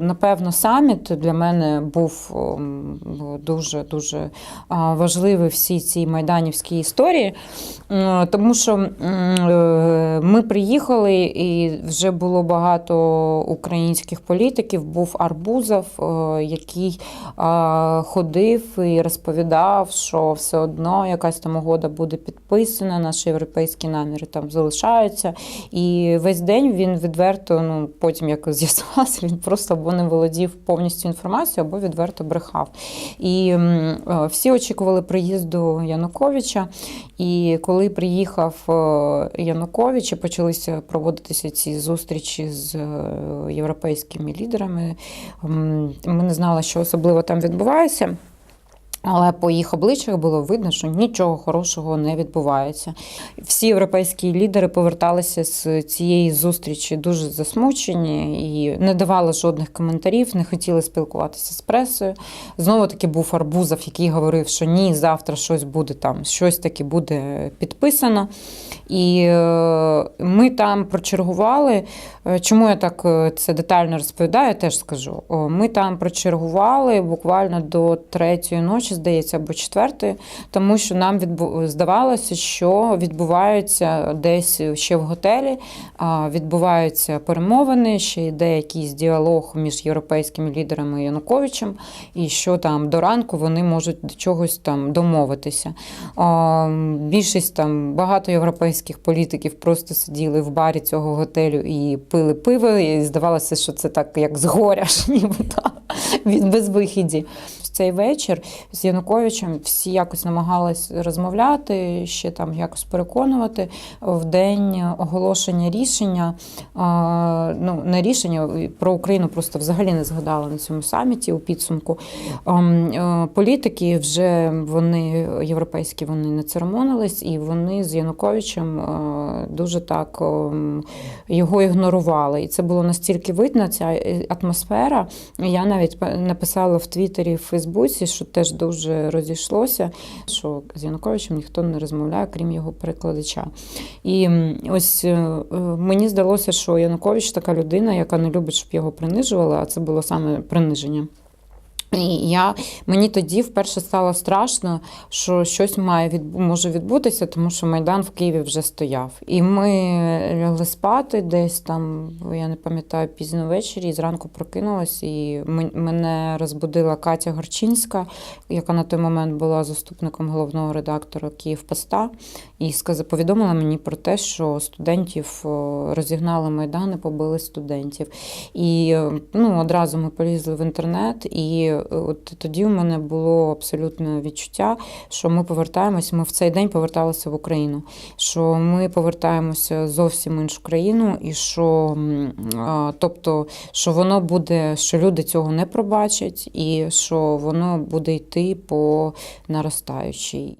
Напевно, саміт для мене був дуже дуже важливий всій цій майданівській історії, тому що е, ми приїхали, і вже було багато українських політиків. Був Арбузов, е, який ходив і розповідав, що все одно якась там угода буде підписана, наші європейські наміри там залишаються. І весь день він відверто, ну потім як з'ясувалося, він просто або не володів повністю інформацією, або відверто брехав. І е, всі очікували приїзду Януковича. І коли приїхав е, Янукович, і почалися проводитися ці зустрічі з е, європейськими лідерами, ми не знали, що особливо там відбувається. Але по їх обличчях було видно, що нічого хорошого не відбувається. Всі європейські лідери поверталися з цієї зустрічі дуже засмучені і не давали жодних коментарів, не хотіли спілкуватися з пресою. Знову таки був Арбузов, який говорив, що ні, завтра щось буде там, щось таки буде підписано. І е, ми там прочергували. Е, Чому я так е, це детально розповідаю, я теж скажу. Ми там прочергували буквально до третьої ночі, здається, або четвертої, тому що нам здавалося, що відбуваються десь ще в готелі, відбуваються перемовини, ще йде якийсь діалог між європейськими лідерами і Януковичем, і що там до ранку вони можуть до чогось там домовитися. Більшість там багато європейських політиків просто сиділи в барі цього готелю і пили пиво, і здавалося, що це так як згоря, ж ніби нібито від безвихіді. В цей вечір з Януковичем всі якось намагались розмовляти, ще там якось переконувати. В день оголошення рішення, ну не рішення про Україну просто взагалі не згадали на цьому саміті у підсумку. Е, Політики вже вони європейські вони не церемонились, і вони з Януковичем е, дуже так ем, його ігнорували. І це було настільки видно, ця е, атмосфера. Я навіть па- написала в Твіттері, в Фейсбуці, що теж дуже розійшлося, що з Януковичем ніхто не розмовляє, крім його перекладача. І ось е, е, мені здалося, що Янукович така людина, яка не любить, щоб його принижували, а це було саме приниження. І я мені тоді вперше стало страшно, що щось має від, може відбутися, тому що майдан в Києві вже стояв. І ми лягли спати десь там, я не пам'ятаю, пізно ввечері, і зранку прокинулась, і мен- мене розбудила Катя Горчинська, яка на той момент була заступником головного редактора Київпоста, і сказ- повідомила мені про те, що студентів розігнали майдан і побили студентів. І ну, одразу ми полізли в інтернет, і от тоді в мене було абсолютно відчуття, що ми повертаємось. Ми в цей день поверталися в Україну. Що ми повертаємося зовсім іншу країну, і що тобто, що воно буде, що люди цього не пробачать, і що воно буде йти по наростаючій.